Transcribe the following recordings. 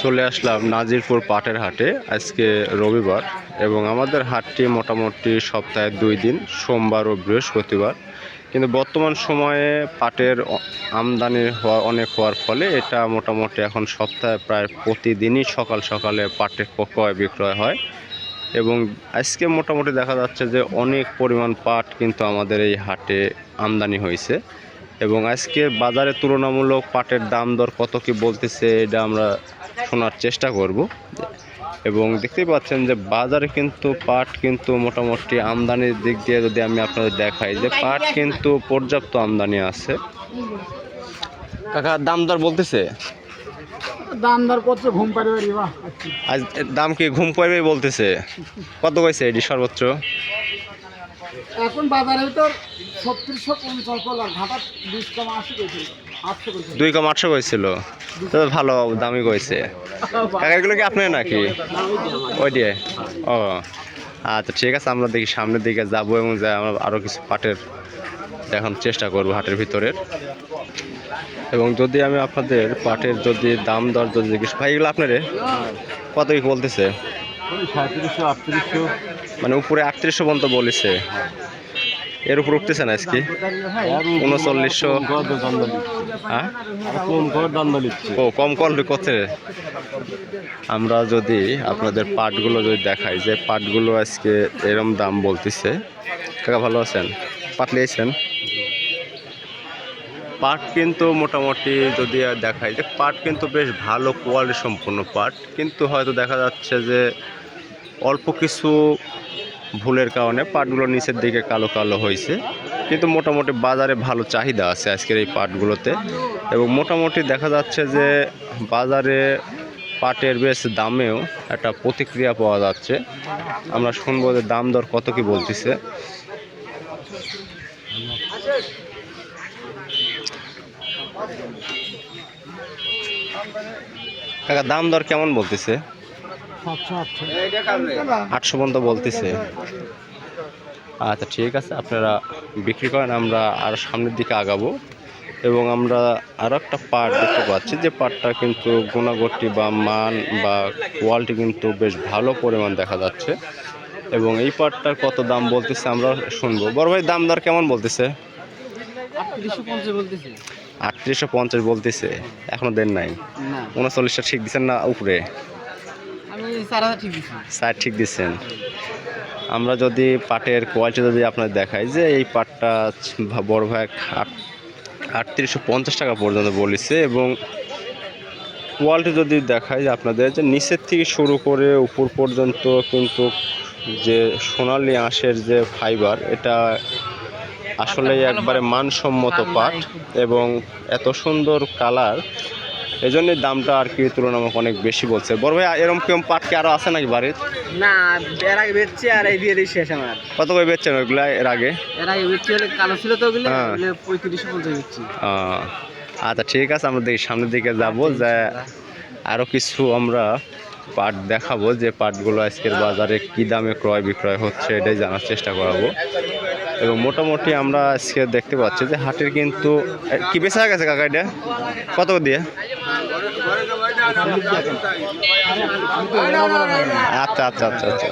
চলে আসলাম নাজিরপুর পাটের হাটে আজকে রবিবার এবং আমাদের হাটটি মোটামুটি সপ্তাহে দুই দিন, সোমবার ও বৃহস্পতিবার। কিন্তু বর্তমান সময়ে পাটের আমদানি হওয়া অনেক হওয়ার ফলে এটা মোটামুটি এখন সপ্তাহে প্রায় প্রতিদিনই সকাল সকালে পাটের ক্রয় বিক্রয় হয় এবং আজকে মোটামুটি দেখা যাচ্ছে যে অনেক পরিমাণ পাট কিন্তু আমাদের এই হাটে আমদানি হয়েছে। এবং আজকে বাজারে তুলনামূলক পাটের দাম দর কত কি বলতেছে এটা আমরা শোনার চেষ্টা করব। এবং দেখতেই পাচ্ছেন যে বাজারে কিন্তু পাট কিন্তু মোটামুটি আমদানির দিক দিয়ে যদি আমি আপনাদের দেখাই যে পাট কিন্তু পর্যাপ্ত আমদানি আছে। কাকা দাম দর বলতেছে? দাম দর করছে ঘুম পাড়ি আজ দাম কি ঘুম পাইবে বলতেছে? কত কইছে এটি সর্বোচ্চ? এখন বাজারে তো ছত্রিশশো পঞ্চাশ ডলার ঘাটা বিশ কম আশি করেছিল দুই কম আটশো কইছিল? তো ভালো দামি কইছে। এগুলো কি আপনার নাকি? ওই দিয়ে ও আচ্ছা ঠিক আছে, আমরা দেখি সামনের দিকে যাব এবং যা আমরা আরও কিছু পাটের দেখানোর চেষ্টা করব হাটের ভিতরের। এবং যদি আমি আপনাদের পাটের যদি দাম দর যদি জিজ্ঞেস ভাই, এগুলো আপনারে? কত কি বলতেছে? সাঁত্রিশশো আটত্রিশশো। মানে উপরে আটত্রিশশো পর্যন্ত বলেছে। এর উপর উঠতেছে না আজকে? উনচল্লিশশো। হ্যাঁ? কম ও কল করছে আমরা যদি আপনাদের পাটগুলো যদি দেখাই যে পাটগুলো আজকে এরম দাম বলতেছে। কাকা ভালো আছেন? পাট লিয়েছেন পাট কিন্তু মোটামুটি যদি দেখাই যে পাট কিন্তু বেশ ভালো কোয়ালিটি সম্পূর্ণ পাট কিন্তু হয়তো দেখা যাচ্ছে যে অল্প কিছু ভুলের কারণে পাটগুলো নিচের দিকে কালো কালো হয়েছে। কিন্তু মোটামুটি বাজারে ভালো চাহিদা আছে আজকের এই পাটগুলোতে। এবং মোটামুটি দেখা যাচ্ছে যে বাজারে পাটের বেশ দামেও একটা প্রতিক্রিয়া পাওয়া যাচ্ছে। আমরা শুনব যে দাম দর কত কি বলতেছে। দাম দর কেমন বলতেছে? আটশো পর্যন্ত বলতেছে। আচ্ছা ঠিক আছে আপনারা বিক্রি করেন আমরা আর সামনের দিকে আগাবো। এবং আমরা আরও একটা পাট দেখতে পাচ্ছি যে পাটটা কিন্তু গুণাগতি বা মান বা কোয়ালিটি কিন্তু বেশ ভালো পরিমাণ দেখা যাচ্ছে। এবং এই পাটটার কত দাম বলতেছে আমরা শুনব। বড় ভাই দাম দর কেমন বলতেছে? আটত্রিশশো পঞ্চাশ বলতেছে। এখনও দেন নাই। উনচল্লিশটা ঠিক দিচ্ছেন না উপরে? হাজার ঠিক দিচ্ছেন আমরা যদি পাটের কোয়ালিটি যদি আপনার দেখাই যে এই পাটটা বড় ভাই আট আটত্রিশশো পঞ্চাশ টাকা পর্যন্ত বলেছে এবং কোয়ালিটি যদি দেখাই যে আপনাদের যে নিচের থেকে শুরু করে উপর পর্যন্ত কিন্তু যে সোনালি আঁশের যে ফাইবার এটা আসলে একবারে মানসম্মত পাট এবং এত সুন্দর কালার এই জন্যই দামটা আর কি তুলনামূলক অনেক বেশি বলছে। বড় ভাই এরকম কেমন পাট কি আরও আছে নাকি বাড়ির? না এর আগে বেচছি আর এই দিয়ে শেষ আমার। কত করে বেচছেন ওইগুলা এর আগে? এর আগে বেচছি হলে কালো ছিল তো ওগুলো হ্যাঁ। পঁয়ত্রিশশো পঞ্চাশ বেচছি। আচ্ছা ঠিক আছে আমরা দেখি সামনের দিকে যাব যে আরও কিছু আমরা পাট দেখাবো যে পাটগুলো আজকের বাজারে কি দামে ক্রয় বিক্রয় হচ্ছে এটাই জানার চেষ্টা করাবো। এবং মোটামুটি আমরা আজকে দেখতে পাচ্ছি যে হাটের কিন্তু কি বেচা গেছে কাকা এটা? কত দিয়ে? আচ্ছা আচ্ছা আচ্ছা আচ্ছা।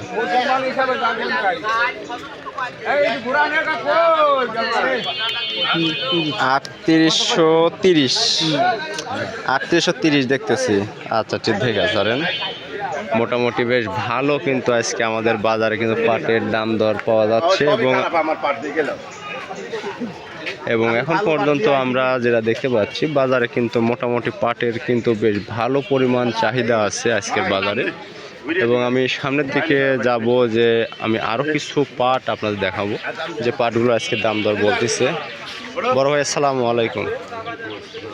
আটত্রিশশো তিরিশ। আটত্রিশশো তিরিশ দেখতেছি। আচ্ছা ঠিক আছে, ধরেন। মোটামুটি বেশ ভালো কিন্তু আজকে আমাদের বাজারে কিন্তু পাটের দাম দর পাওয়া যাচ্ছে এবং এবং এখন পর্যন্ত আমরা যেটা দেখতে পাচ্ছি বাজারে কিন্তু মোটামুটি পাটের কিন্তু বেশ ভালো পরিমাণ চাহিদা আছে আজকের বাজারে। এবং আমি সামনের দিকে যাব যে আমি আরও কিছু পাট আপনাদের দেখাবো যে পাটগুলো আজকে দাম দর বলতেছে। বড় ভাই আসসালামু আলাইকুম।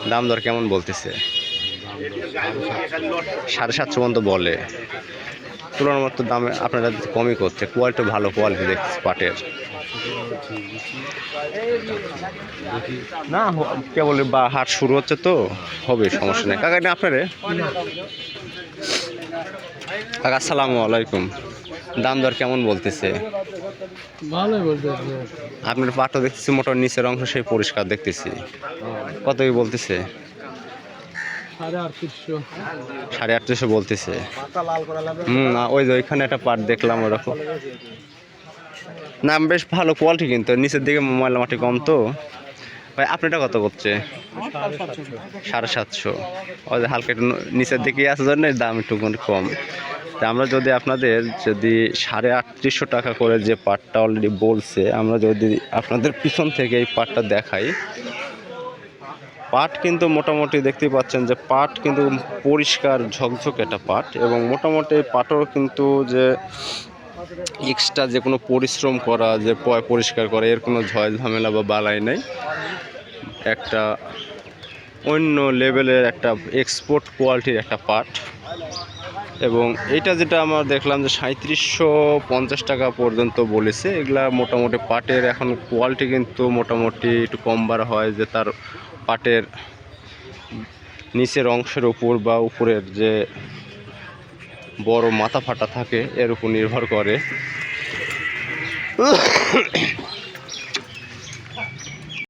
দাম দর কেমন বলতেছে? সাড়ে সাতশো পর্যন্ত বলে। তুলনামূলক দামে আপনারা কমই করছে। কোয়ালিটি ভালো কোয়ালিটি দেখছি পাটের। না কেবল বা হাট শুরু হচ্ছে তো হবে সমস্যা নেই। কাকা আপনারে কাকা আসসালামু আলাইকুম। দাম দর কেমন বলতেছে? আপনার পাটটা দেখতেছি মোটর নিচের অংশ সেই পরিষ্কার দেখতেছি। কত কি বলতেছে? সাড়ে আটত্রিশশো। সাড়ে বলতেছে। হুম ওই যে ওইখানে একটা পাট দেখলাম ওরকম। না বেশ ভালো কোয়ালিটি কিন্তু নিচের দিকে ময়লা মাটি কম তো। ভাই আপনারটা কত করছে? সাড়ে সাতশো। ওই যে হালকা একটু নিচের দিকে আছে জন্য দাম একটু কম। তা আমরা যদি আপনাদের যদি সাড়ে আটত্রিশশো টাকা করে যে পাটটা অলরেডি বলছে আমরা যদি আপনাদের পিছন থেকে এই পাটটা দেখাই পাট কিন্তু মোটামুটি দেখতেই পাচ্ছেন যে পাট কিন্তু পরিষ্কার ঝকঝক একটা পাট এবং মোটামুটি পাটও কিন্তু যে এক্সট্রা যে কোনো পরিশ্রম করা, যে পয় পরিষ্কার করা, এর কোনো ঝয় ঝামেলা বা বালাই নেই। একটা অন্য লেভেলের একটা এক্সপোর্ট কোয়ালিটির একটা পাট। এবং এটা যেটা আমরা দেখলাম যে সাঁত্রিশশো পঞ্চাশ টাকা পর্যন্ত বলেছে, এগুলা মোটামুটি পাটের এখন কোয়ালিটি কিন্তু মোটামুটি একটু কম বার হয় যে তার পাটের নিচের অংশের উপর বা উপরের যে বড় মাথা ফাটা থাকে, এর উপর নির্ভর করে।